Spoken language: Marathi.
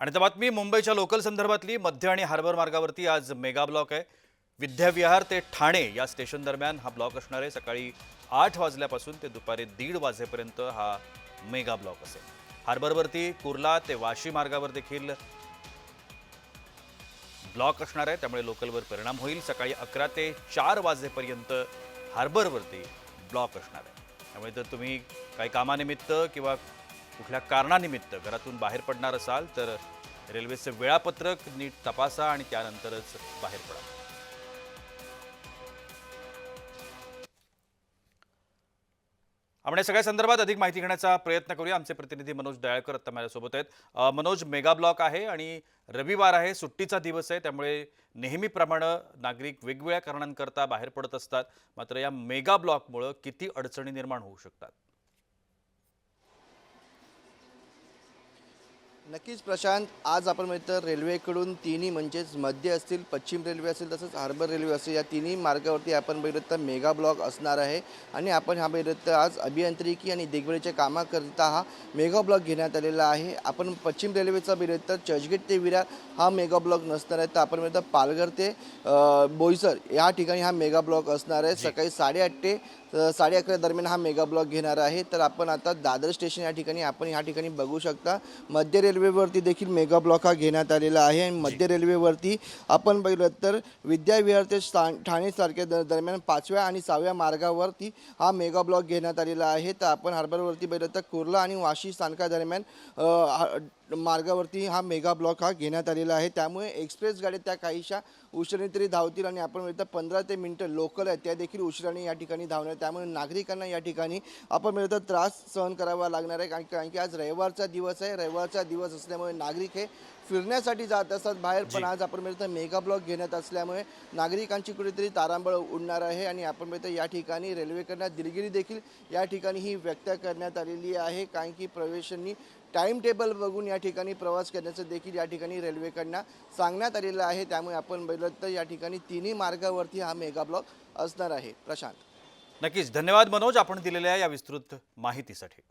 आणि तर बातमी मुंबईच्या लोकल संदर्भातली. मध्य आणि हार्बर मार्गावरती आज मेगा ब्लॉक आहे. विद्याविहार ते ठाणे या स्टेशन दरम्यान हा ब्लॉक असणार आहे. सकाळी आठ वाजल्यापासून ते दुपारी दीड वाजेपर्यंत हा मेगा ब्लॉक असेल. हार्बरवरती कुर्ला ते वाशी मार्गावर देखील ब्लॉक असणार आहे. त्यामुळे लोकलवर परिणाम होईल. सकाळी अकरा ते चार वाजेपर्यंत हार्बरवरती ब्लॉक असणार आहे. त्यामुळे जर तुम्ही काही कामानिमित्त किंवा कुठल्या कारणानिमित्त? घरातून बाहेर पडणार असाल तर रेल्वेचं वेळापत्रक नीट तपासा आणि त्यानंतरच बाहेर पडा. आपण या सगळ्या संदर्भात अधिक माहिती घेण्याचा प्रयत्न करूया. आमचे प्रतिनिधी मनोज दयाळकर आता माझ्यासोबत आहेत. मनोज मेगा ब्लॉक आहे आणि रविवार आहे. सुट्टीचा दिवस आहे. त्यामुळे नेहमीप्रमाणे नागरिक वेगवेगळ्या कारणांकरता बाहेर पडत असतात. मात्र या मेगा ब्लॉकमुळं किती अडचणी निर्माण होऊ शकतात? नक्कीच प्रशांत आज आपण मिळतं रेल्वेकडून तिन्ही म्हणजेच मध्य असतील पश्चिम रेल्वे असेल तसंच हार्बर रेल्वे असेल या तिन्ही मार्गावरती आपण बघितलं तर मेगा ब्लॉक असणार आहे. आणि आपण हा बघितलं तर आज अभियांत्रिकी आणि देखभालीच्या कामाकरिता हा मेगा ब्लॉक घेण्यात आलेला आहे. आपण पश्चिम रेल्वेचा बघितलं तर चर्चगेट ते विरार हा मेगा ब्लॉक नसणार आहे. तर आपण मिळतं पालघर ते बोईसर या ठिकाणी हा मेगा ब्लॉक असणार आहे. सकाळी साडेआठ ते साडे अकरा दरम्यान हा मेगा ब्लॉक घेणार आहे. तर आपण आता दादर स्टेशन या ठिकाणी आपण या ठिकाणी बघू शकता. मध्य रेल्वेवरती देखील मेगा ब्लॉक हा घेण्यात आलेला आहे आणि मध्य रेल्वेवरती आपण बघितलं तर विद्याविहार ते ठाणे सारख्या द दरम्यान पाचव्या आणि सहाव्या मार्गावरती हा मेगा ब्लॉक घेण्यात आलेला आहे. तर आपण हार्बरवरती बघितलं तर कुर्ला आणि वाशी स्थानकादरम्यान मार्गावरती हा मेगा ब्लॉक हा घेण्यात आलेला आहे. त्यामुळे एक्सप्रेस गाड्या त्या काहीशा उशिराने तरी धावतील आणि आपण मिळतं पंधरा ते मिनटं लोकल आहेत. त्या देखील उशिराने या ठिकाणी धावणार त्यामुळे नागरिकांना या ठिकाणी आपण मिळतं त्रास सहन करावा लागणार आहे. कारण कारण की आज रविवारचा दिवस आहे. रविवारचा दिवस असल्यामुळे नागरिक हे फिरण्यासाठी जात असतात बाहेर. पण आज आपण मिळतं मेगा ब्लॉक घेण्यात असल्यामुळे नागरिकांची कुठेतरी तारांबळ उडणार आहे आणि आपण मिळतं या ठिकाणी रेल्वेकडनं दिलगिरी देखील या ठिकाणी ही व्यक्त करण्यात आलेली आहे. कारण की प्रवेशांनी टाईम टेबल बघून या ठिकाणी प्रवास करण्याचं देखील या ठिकाणी रेल्वेकडनं सांगण्यात आलेलं आहे. त्यामुळे आपण बघितलं तर या ठिकाणी तिन्ही मार्गावरती हा मेगा ब्लॉक असणार आहे. प्रशांत. नक्कीच. धन्यवाद मनोज आपण दिलेल्या या विस्तृत माहितीसाठी.